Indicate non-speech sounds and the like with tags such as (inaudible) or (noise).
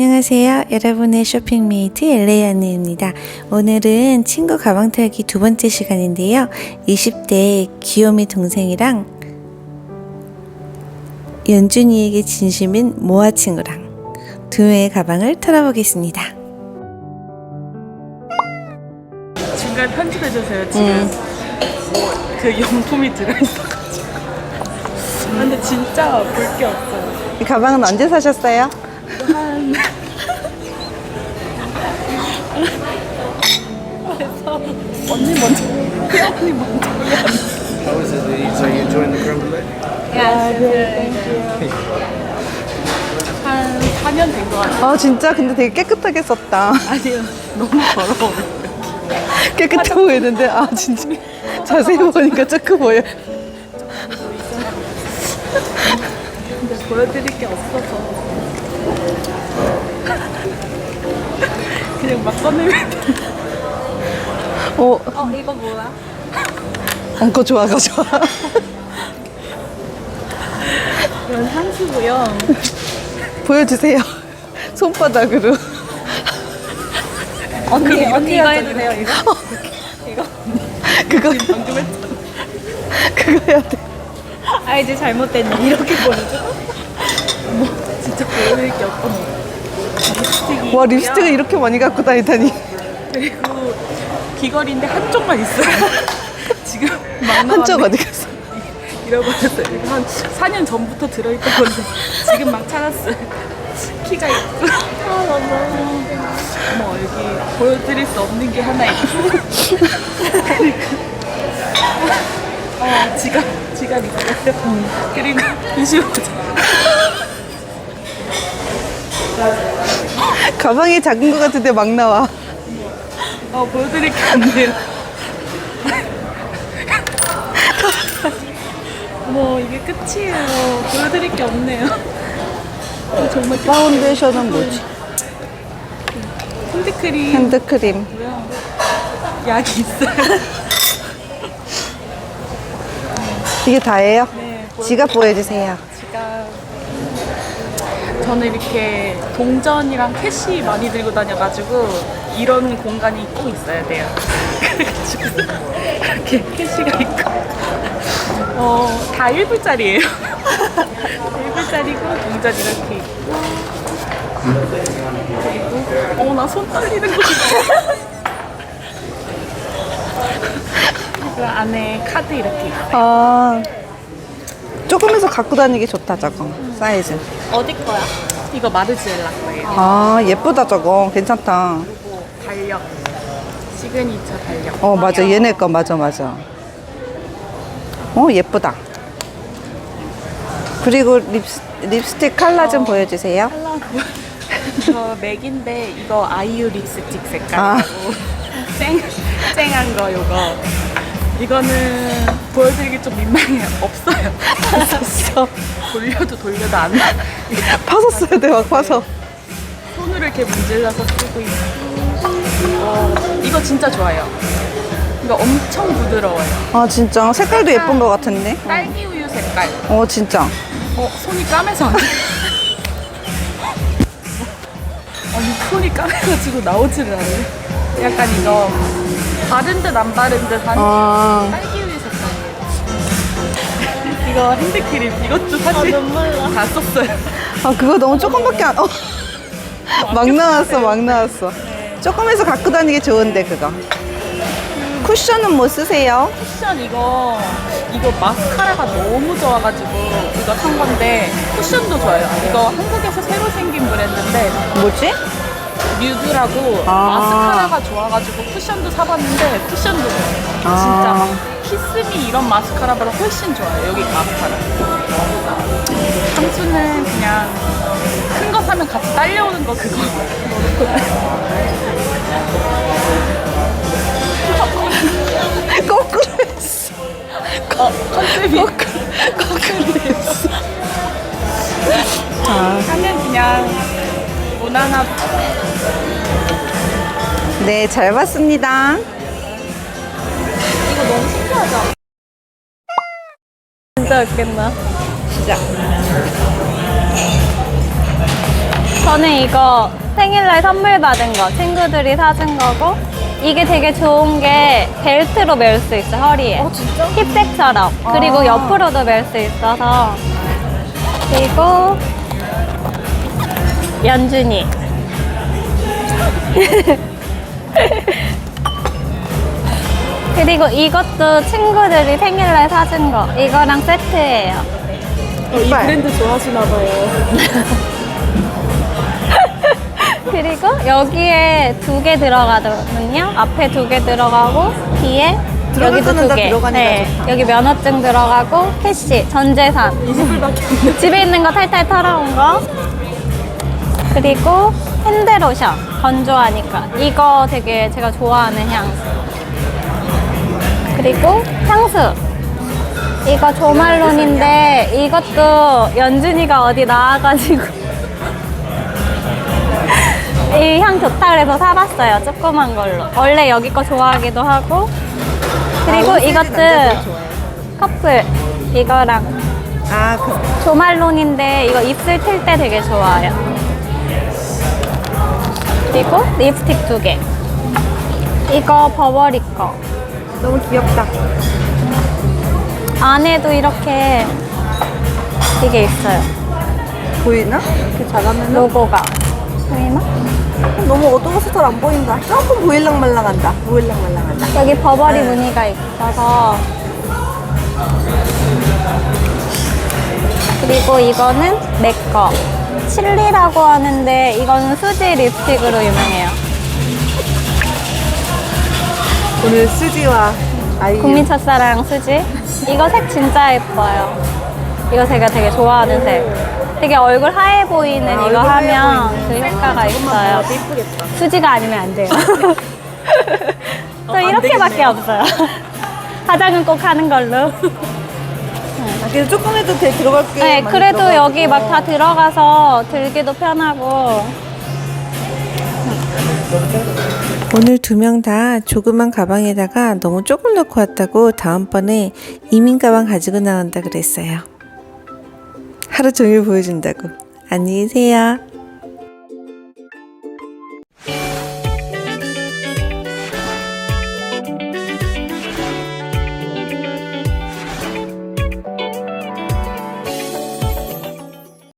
안녕하세요. 여러분의 쇼핑 메이트 엘레이 안내입니다. 오늘은 친구 가방 털기 두 번째 시간인데요. 20대 귀요미 동생이랑 연준이에게 진심인 모아 친구랑 두 명의 가방을 털어보겠습니다. 중간 편집해주세요 지금 뭐그 용품이 들어있어가지고 아, 근데 진짜 볼 게 없어요 이 가방은 언제 사셨어요? 한 언니 먼저 언니 먼저 How is it? So you enjoying the creme brulee? 한 4년 된 것 같아요 아 진짜? 근데 되게 깨끗하게 썼다. 아니요. 너무 더러워요 깨끗해 보이는데? 아 진짜. 자세히 보니까 조금 보여. 근데 보여드릴 게 없어서 (laughs) 그냥 막 꺼내면 돼. 어, 어 이거 뭐야? 어, 그거 좋아 그거 좋아. 이건 향수고요. 보여주세요. 손바닥으로. 언니 언니 이거 해도 돼요 이거? 그거. 방금 했잖아 그거 해야 돼. 아 이제 잘못됐네. 이렇게 보여줘? 뭐 (laughs) 진짜 보여드릴 게 없던 립스틱이 와 립스틱을 이렇게 많이 갖고 다니다니. 그리고 귀걸이인데 한쪽만 있어요. (laughs) 지금 막 한쪽 나왔네. 어디 갔어? (laughs) 잃어버렸어요. 이거 한 4년 전부터 들어있던 건데 지금 막 찾았어요. 키가 있고. 아 너무 어머 여기 보여드릴 수 없는 게 하나 있고. (laughs) 어 지갑 지갑 있어요. 그리고 25점 가방이 작은 거 같은데 막 나와 어, 보여드릴 게 없네요. 어머, 이게 끝이에요. 보여드릴 게 없네요. 어, 정말 끝. 파운데이션은 뭐지? 핸드크림, 핸드크림 약이 있어요. 이게 다예요? 네, 지갑 보여주세요 제가 저는 이렇게 동전이랑 캐시 많이 들고 다녀가지고 이런 공간이 꼭 있어야 돼요. (laughs) 이렇게 캐시가 있고 어, 다 1불짜리예요. 1불짜리고 (laughs) 동전 이렇게 있고 그리고 어, 나 손 떨리는 거 같아. 그리고 안에 카드 이렇게 있고 아 조금해서 갖고 다니기 좋다 저거. 사이즈. 어디 거야? 이거 마르지엘라 거예요. 아 예쁘다 저거. 괜찮다. 그리고 달력. 시그니처 달력. 어 맞아. 얘네 거. 맞아 맞아. 어 예쁘다. 그리고 립스, 립스틱 컬러 좀 보여주세요. 이거 (laughs) 맥인데 이거 아이유 립스틱 아. 색깔이고. (laughs) 쨍, 쨍한 거 요거. 이거는 보여드리기 좀 민망해요. 없 없어. 돌려도 돌려도 안 나. 파서 써야 돼 막 파서. 손으로 이렇게 문질러서 쓰고 있고 어, 이거 진짜 좋아요. 이거 엄청 부드러워요. 아 진짜? 색깔도 예쁜 거 같은데? 딸기 우유 색깔. 어 진짜. 어, 손이 까매서 안 돼. 아니, 손이 까매가지고 나오지를 않네. 약간 이거 바른 듯 안 바른 듯 하는 아. 딸기 이거 핸드크림, 이것도 사실 다 썼어요. 아 그거 너무 조금밖에 안 어. 막 나왔어 막 나왔어 조금해서 갖고 다니기 좋은데 그거 쿠션은 뭐 쓰세요? 쿠션 이거, 이거 마스카라가 너무 좋아가지고 이거 산 건데 쿠션도 좋아요. 이거 한국에서 새로 생긴 브랜드인데 뭐지? 뮤드라고 아. 마스카라가 좋아가지고 쿠션도 사봤는데 쿠션도 좋아요. 아. 진짜 키스미 이런 마스카라보다 훨씬 좋아요. 여기 마스카라. 향수는 그냥 큰 거 사면 같이 딸려오는 거 그거 (laughs) 거꾸로 했어 어, 컨셉이 거꾸로 됐어. 하면 그냥 무난한 네잘 봤습니다 이거 너무 신기하죠? 진짜 웃겠나? 시작 저는 이거 생일날 선물 받은 거, 친구들이 사준 거고, 이게 되게 좋은 게 벨트로 멜수 있어, 허리에. 어, 진짜? 힙색처럼. 그리고 아. 옆으로도 멜수 있어서. 그리고, 연준이. (laughs) 그리고 이것도 친구들이 생일날 사준 거. 이거랑 세트예요. 어, 이 이빨. 브랜드 좋아하시나 봐요. (laughs) 그리고 여기에 두 개 들어가거든요. 앞에 두 개 들어가고 뒤에 들어갈 여기도 거는 두 다 개. 들어가니까 좋다. 여기 면허증 들어가고 캐시, 전재산. 20불밖에 안 집에 있는 거 탈탈 털어온 거. 그리고 핸드로션 건조하니까 이거 되게 제가 좋아하는 향. 그리고 향수. 이거 조말론인데 이것도 연준이가 어디 나와가지고 (laughs) 이 향 좋다 그래서 사봤어요 조그만 걸로 원래 여기 거 좋아하기도 하고 그리고 아, 옷 이것도. 커플 이거랑 아, 그, 조말론인데 이거 입술 틀 때 되게 좋아요. 그리고 립스틱 두 개. 이거 버버리 거. 너무 귀엽다. 안에도 이렇게 이게 있어요. 보이나? 이렇게 잘하면 로고가. 보이나? 너무 어두워서 잘 안 보인다. 조금 보일랑 말랑한다. 보일랑 말랑한다. 여기 버버리 네. 무늬가 있어서. 그리고 이거는 내 거. 칠리라고 하는데 이거는 수지 립스틱으로 유명해요. 오늘 수지와 아이유. 국민 첫사랑 수지. 이거 색 진짜 예뻐요. 이거 제가 되게 좋아하는 색. 되게 얼굴 하얘 보이는 아, 이거 얼굴 하얘 하면 보이는. 그 효과가 있어요. 예쁘겠다. 수지가 아니면 안 돼요. (laughs) 저안 이렇게밖에 되겠네요. 없어요. (laughs) 화장은 꼭 하는 걸로. 아, 그래도 조금 해도 돼, 들어갈 게. 네, 많이 그래도. 여기 막 다 들어가서 들기도 편하고. 오늘 두 명 다 조그만 가방에다가 너무 조금 넣고 왔다고 다음번에 이민 가방 가지고 나온다 그랬어요. 하루 종일 보여준다고. 안녕히 계세요.